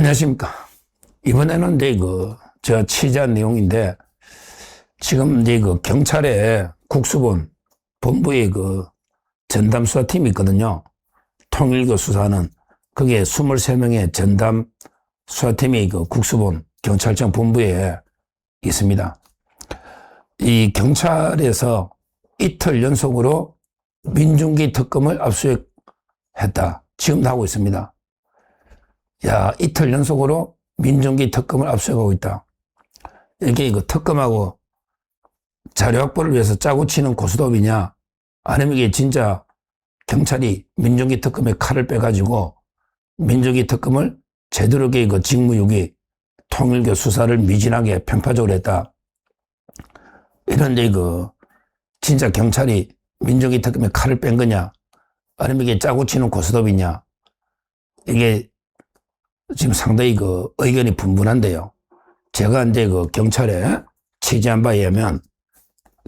안녕하십니까. 이번에는 이제 그, 제가 취재한 내용인데, 지금 이제 그 경찰의 국수본 본부에 그 전담 수사팀이 있거든요. 통일교 수사는 그게 23명의 전담 수사팀이 그 국수본 경찰청 본부에 있습니다. 이 경찰에서 이틀 연속으로 민중기 특검을 압수했다. 지금도 하고 있습니다. 야, 이틀 연속으로 민중기 특검을 압수하고 있다. 이게 이거 특검하고 자료 확보를 위해서 짜고 치는 고스톱이냐? 아니면 이게 진짜 경찰이 민중기 특검에 칼을 빼가지고 민중기 특검을 제대로 그 직무유기 통일교 수사를 미진하게 편파적으로 했다. 이런 데 그, 진짜 경찰이 민중기 특검에 칼을 뺀 거냐? 아니면 이게 짜고 치는 고스톱이냐? 이게 지금 상당히 그 의견이 분분한데요. 제가 이제 그 경찰에 취재한 바에 의하면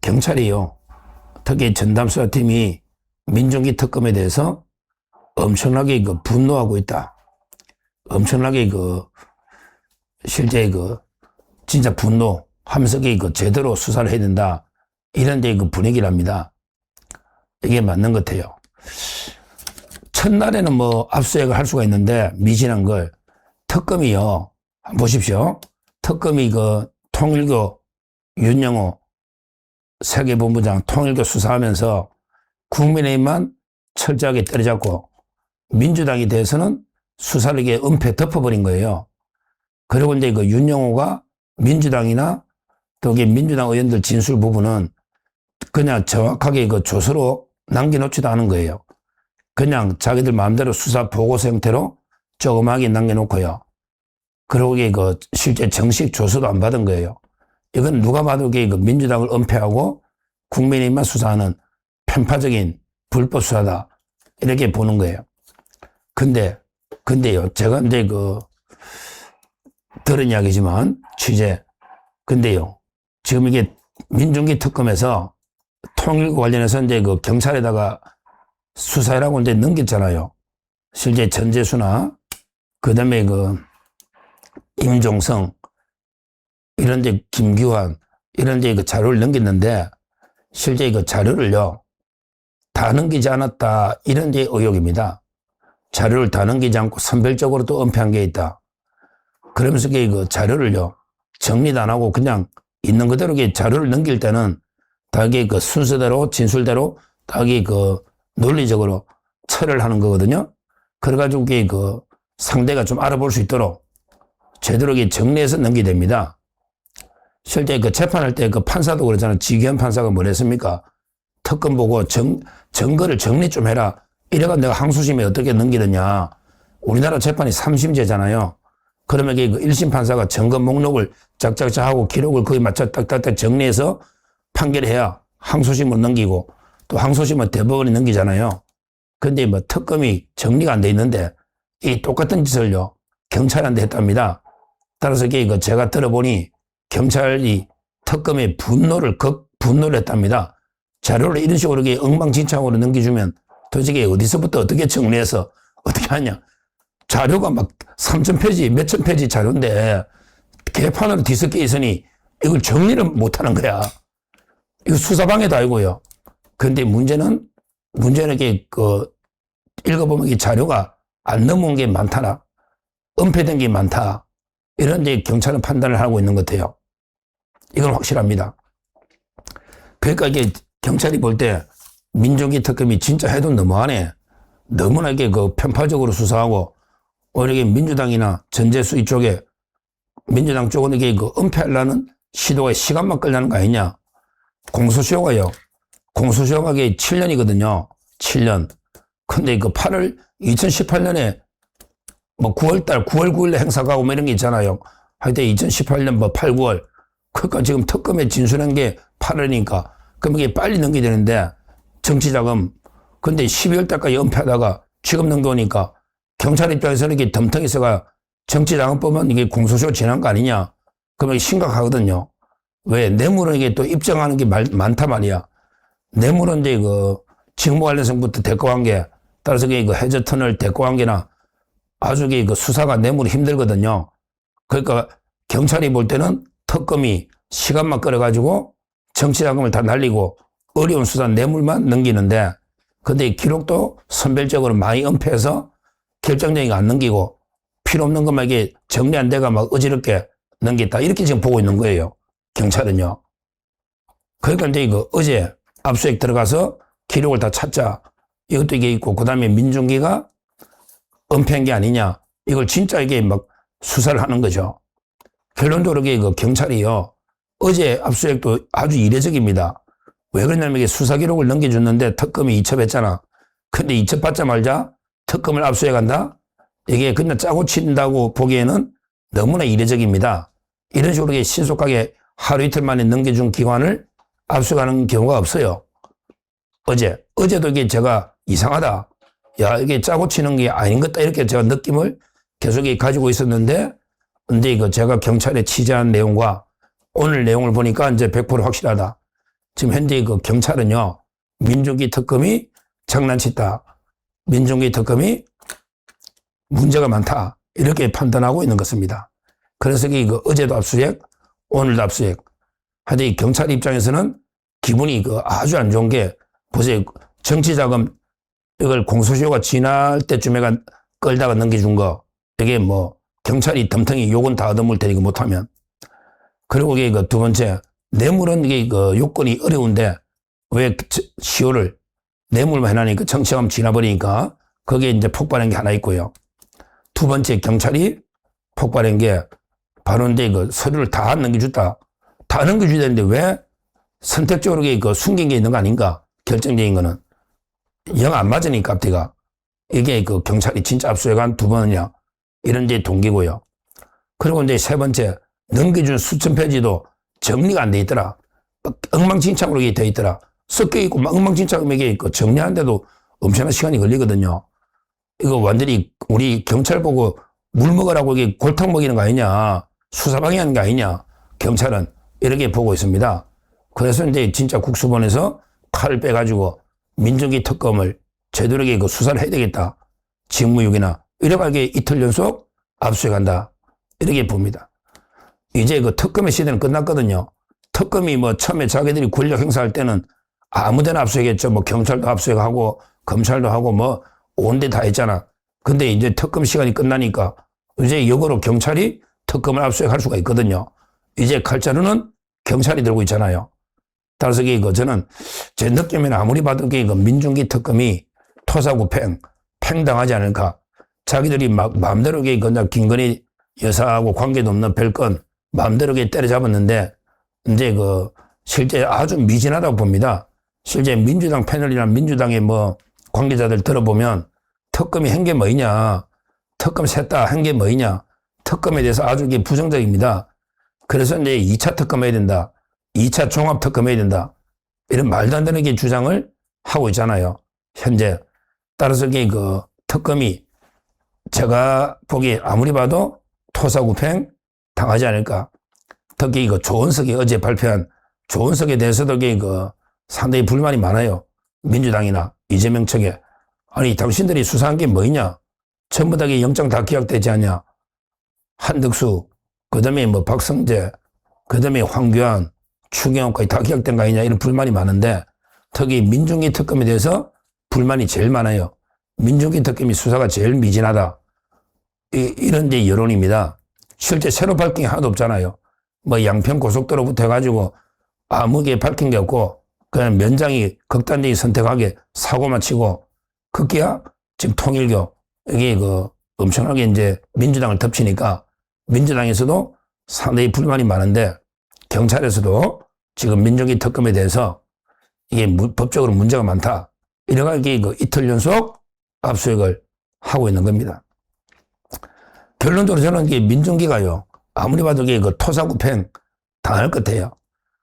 경찰이요. 특히 전담 수사팀이 민중기 특검에 대해서 엄청나게 그 분노하고 있다. 엄청나게 그 실제 그 진짜 분노 하면서 그 제대로 수사를 해야 된다. 이런 데그 분위기랍니다. 이게 맞는 것 같아요. 첫날에는 뭐 압수수색을 할 수가 있는데 미진한 걸 특검이요. 보십시오. 특검이 그 통일교 윤영호 세계본부장 통일교 수사하면서 국민의힘만 철저하게 때려잡고 민주당에 대해서는 수사를 이게 은폐 덮어버린 거예요. 그리고 이제 그 윤영호가 민주당이나 또 이게 민주당 의원들 진술 부분은 그냥 정확하게 그 조서로 남겨놓지도 않은 거예요. 그냥 자기들 마음대로 수사 보고서 형태로 조그맣게 남겨놓고요. 그러고 이게 그 실제 정식 조서도 안 받은 거예요. 이건 누가 봐도 그 민주당을 은폐하고 국민의힘만 수사하는 편파적인 불법 수사다. 이렇게 보는 거예요. 근데, 근데요. 제가 이제 그, 들은 이야기지만 취재. 근데요. 지금 이게 민중기 특검에서 통일과 관련해서 이제 그 경찰에다가 수사라고 이제 넘겼잖아요. 실제 전재수나 그 다음에 그 임종성 이런 데 김규환 이런 데 그 자료를 넘겼는데 실제 그 자료를요 다 넘기지 않았다 이런 데 의혹입니다. 자료를 다 넘기지 않고 선별적으로 또 은폐한 게 있다. 그러면서 그 자료를요 정리도 안 하고 그냥 있는 그대로 자료를 넘길 때는 다게 그 순서대로 진술대로 다게 그 논리적으로 처리를 하는 거거든요. 그래가지고 그 상대가 좀 알아볼 수 있도록 제대로 정리해서 넘기됩니다. 실제 그 재판할 때 그 판사도 그러잖아요. 지기현 판사가 뭐랬습니까? 특검 보고 정, 증거를 정리 좀 해라. 이래가 내가 항소심에 어떻게 넘기느냐. 우리나라 재판이 3심제잖아요. 그러면 그 1심 판사가 증거 목록을 짝짝짝 하고 기록을 거의 맞춰 딱딱딱 정리해서 판결해야 항소심으로 넘기고 또 항소심은 대법원에 넘기잖아요. 근데 뭐 특검이 정리가 안 돼 있는데 이 똑같은 짓을요. 경찰한테 했답니다. 따라서 이게 그 제가 들어보니 경찰이 특검에 분노를 극 분노를 했답니다. 자료를 이런 식으로 이렇게 엉망진창으로 넘겨주면 도대체 어디서부터 어떻게 정리해서 어떻게 하냐. 자료가 막 3,000페이지, 몇천 페이지 자료인데 개판으로 뒤섞여 있으니 이걸 정리를 못 하는 거야. 이거 수사방에도 알고요. 근데 문제는, 문제는 이게 그, 읽어보면 이 자료가 안 넘어온 게 많다나, 은폐된 게 많다. 이런 데 경찰은 판단을 하고 있는 것 같아요. 이건 확실합니다. 그러니까 이게 경찰이 볼 때 민족이 특검이 진짜 해도 너무하네. 너무나 이게 그 편파적으로 수사하고 오히려 민주당이나 전재수 이쪽에 민주당 쪽은 이게 그 은폐하려는 시도가 시간만 끌려는 거 아니냐. 공소시효가요. 공소시효가 이게 7년이거든요. 7년. 근데 그 8월 2018년에 뭐 9월달, 9월 9일에 행사가 오면 이런 게 있잖아요. 하여튼 2018년 뭐 8, 9월. 그러니까 지금 특검에 진술한 게 8월이니까. 그럼 이게 빨리 넘겨야 되는데 정치자금. 근데 12월 달까지 은폐하다가 지금 넘겨오니까 경찰 입장에서는 이게 덤텅이서가 정치자금법은 이게 공소시효 지난 거 아니냐. 그러면 심각하거든요. 왜? 뇌물은 이게 또 입증하는 게 말, 많단 말이야. 뇌물은 이제 그 직무 관련성부터 대가관계, 따라서 그 해저 터널 대가관계나 아주 이게 그 수사가 뇌물이 힘들거든요. 그러니까 경찰이 볼 때는 특검이 시간만 끌어가지고 정치자금을 다 날리고 어려운 수사 뇌물만 넘기는데 근데 이 기록도 선별적으로 많이 은폐해서 결정적인 거안 넘기고 필요 없는 것만 이게 정리 안 돼가 막 어지럽게 넘겼다. 이렇게 지금 보고 있는 거예요. 경찰은요. 그러니까 이제 이거 어제 압수수색 들어가서 기록을 다 찾자. 이것도 이게 있고, 그 다음에 민중기가 은폐한 게 아니냐. 이걸 진짜 이게 막 수사를 하는 거죠. 결론적으로 이게 그 경찰이요. 어제 압수수색도 아주 이례적입니다. 왜 그러냐면 이게 수사 기록을 넘겨줬는데 특검이 이첩했잖아. 근데 이첩받자마자 특검을 압수해 간다? 이게 그냥 짜고 친다고 보기에는 너무나 이례적입니다. 이런 식으로 신속하게 하루 이틀 만에 넘겨준 기관을 압수하는 경우가 없어요. 어제, 어제도 이게 제가 이상하다. 야, 이게 짜고 치는 게 아닌 것다. 이렇게 제가 느낌을 계속 가지고 있었는데, 근데 이거 제가 경찰에 취재한 내용과 오늘 내용을 보니까 이제 100% 확실하다. 지금 현재 그 경찰은요, 민중기 특검이 장난치다. 민중기 특검이 문제가 많다. 이렇게 판단하고 있는 것입니다. 그래서 이거 어제도 압수수색, 오늘도 압수수색. 하여튼 이 경찰 입장에서는 기분이 그 아주 안 좋은 게 보세요. 정치자금 이걸 공소시효가 지날 때쯤에가 끌다가 넘겨준 거 이게 뭐 경찰이 덤텅이 욕은 다 얻어물 테니까 못하면 그리고 이게 그 두 번째 뇌물은 이게 그 요건이 어려운데 왜 시효를 뇌물만 해놔니까 정치자금 지나버리니까 거기에 이제 폭발한 게 하나 있고요. 두 번째 경찰이 폭발한 게 바로 이제 그 서류를 다 넘겨줬다. 다 넘겨줘야 되는데 왜 선택적으로 그 숨긴 게 있는 거 아닌가? 결정적인 거는. 영 안 맞으니까 앞뒤가. 이게 그 경찰이 진짜 압수해간 두 번이냐. 이런 이제 동기고요. 그리고 이제 세 번째, 넘겨준 수천 페이지도 정리가 안 돼 있더라. 엉망진창으로 이게 돼 있더라. 섞여 있고 막 엉망진창으로 이게 있고 정리하는데도 엄청난 시간이 걸리거든요. 이거 완전히 우리 경찰 보고 물 먹으라고 이게 골탕 먹이는 거 아니냐. 수사 방해 하는 게 아니냐. 경찰은 이렇게 보고 있습니다. 그래서 이제 진짜 국수본에서 칼을 빼가지고 민정기 특검을 제대로 그 수사를 해야 되겠다. 직무유기나 이래가게 이틀 연속 압수해간다. 이렇게 봅니다. 이제 그 특검의 시대는 끝났거든요. 특검이 뭐 처음에 자기들이 권력 행사할 때는 아무데나 압수했겠죠. 뭐 경찰도 압수하고 검찰도 하고 뭐 온데 다 했잖아. 근데 이제 특검 시간이 끝나니까 이제 역으로 경찰이 특검을 압수할 수가 있거든요. 이제 칼자루는 경찰이 들고 있잖아요. 따라서 이거 저는 제 느낌에는 아무리 봐도 이거 민중기 특검이 토사구팽, 팽당하지 않을까. 자기들이 막 마음대로 이게 그냥 김건희 여사하고 관계도 없는 별건 마음대로 이게 때려잡았는데 이제 그 실제 아주 미진하다고 봅니다. 실제 민주당 패널이나 민주당의 뭐 관계자들 들어보면 특검이 한 게 뭐이냐. 특검 셋다 한 게 뭐이냐. 특검에 대해서 아주 부정적입니다. 그래서 이제 2차 특검 해야 된다. 2차 종합 특검 해야 된다. 이런 말도 안 되는 게 주장을 하고 있잖아요. 현재. 따라서 그 특검이 제가 보기 아무리 봐도 토사구팽 당하지 않을까. 특히 이거 조은석이 어제 발표한 조은석에 대해서도 그 상당히 불만이 많아요. 민주당이나 이재명 측에. 아니, 당신들이 수사한 게 뭐냐? 전부 다 영장 다 기각되지 않냐? 한덕수, 그 다음에 뭐 박성재, 그 다음에 황교안, 추경호까지 다 기각된 거 아니냐? 이런 불만이 많은데, 특히 민중기 특검에 대해서 불만이 제일 많아요. 민중기 특검이 수사가 제일 미진하다. 이, 이런 이제 여론입니다. 실제 새로 밝힌 게 하나도 없잖아요. 뭐 양평 고속도로부터 해가지고 아무게 밝힌 게 없고, 그냥 면장이 극단적인 선택하게 사고만 치고, 그게야 지금 통일교, 여기 그 엄청나게 이제 민주당을 덮치니까 민주당에서도 상당히 불만이 많은데 경찰에서도 지금 민정기 특검에 대해서 이게 법적으로 문제가 많다. 이래가지고 그 이틀 연속 압수수색을 하고 있는 겁니다. 결론적으로 저는 이게 민정기가요. 아무리 봐도 이게 그 토사구팽 당할 것 같아요.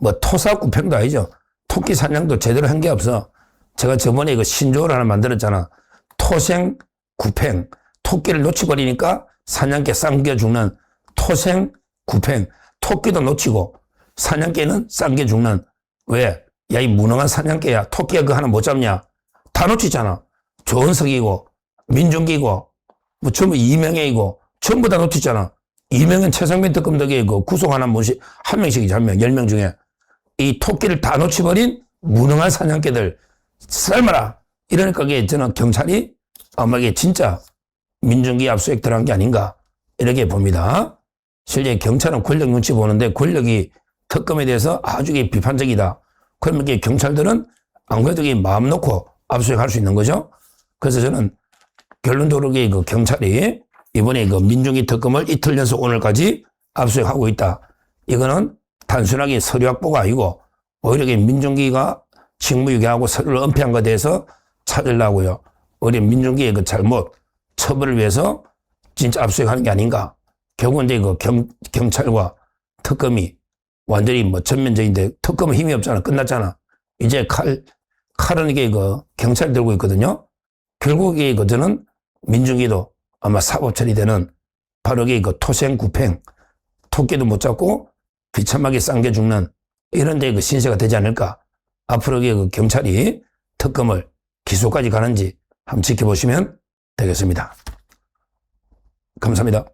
뭐 토사구팽도 아니죠. 토끼 사냥도 제대로 한 게 없어. 제가 저번에 그 신조어를 하나 만들었잖아. 토생 구팽. 토끼를 놓치버리니까 사냥개 쌍겨 죽는 토생 구팽. 토끼도 놓치고 사냥개는 쌍겨 죽는 왜? 야, 이 무능한 사냥개야. 토끼가 그 하나 못 잡냐? 다 놓치잖아. 조은석이고, 민중기고, 뭐 전부 이명행이고 전부 다 놓쳤잖아. 이명현 최상민 특검 덕에 그 구속 하나 뭐시 한 명씩이지 한 명, 열 명 중에 이 토끼를 다 놓쳐버린 무능한 사냥개들 삶아라. 이러니까 이게 저는 경찰이 아마 이게 진짜 민중기 압수수색 들어간 게 아닌가 이렇게 봅니다. 실제 경찰은 권력 눈치 보는데 권력이 특검에 대해서 아주 비판적이다. 그러면 경찰들은 이게 마음 놓고 압수수색 할 수 있는 거죠. 그래서 저는 결론적으로 그 경찰이 이번에 그 민중기 특검을 이틀 연속 오늘까지 압수수색하고 있다. 이거는 단순하게 서류 확보가 아니고 오히려 민중기가 직무유기하고 서류를 은폐한 것에 대해서 찾으려고요. 우리 민중기의 그 잘못 처벌을 위해서 진짜 압수수색하는 게 아닌가. 결국은 이제 그 경, 경찰과 특검이 완전히 뭐 전면적인데 특검은 힘이 없잖아. 끝났잖아. 이제 칼, 칼은 이게 그 경찰이 들고 있거든요. 결국 이게 그 저는 민중기도 아마 사법 처리되는 바로 그 토생구팽 토끼도 못 잡고 비참하게 쌍게 죽는 이런 데그 신세가 되지 않을까. 앞으로 그 경찰이 특검을 기소까지 가는지 한번 지켜보시면 되겠습니다. 감사합니다.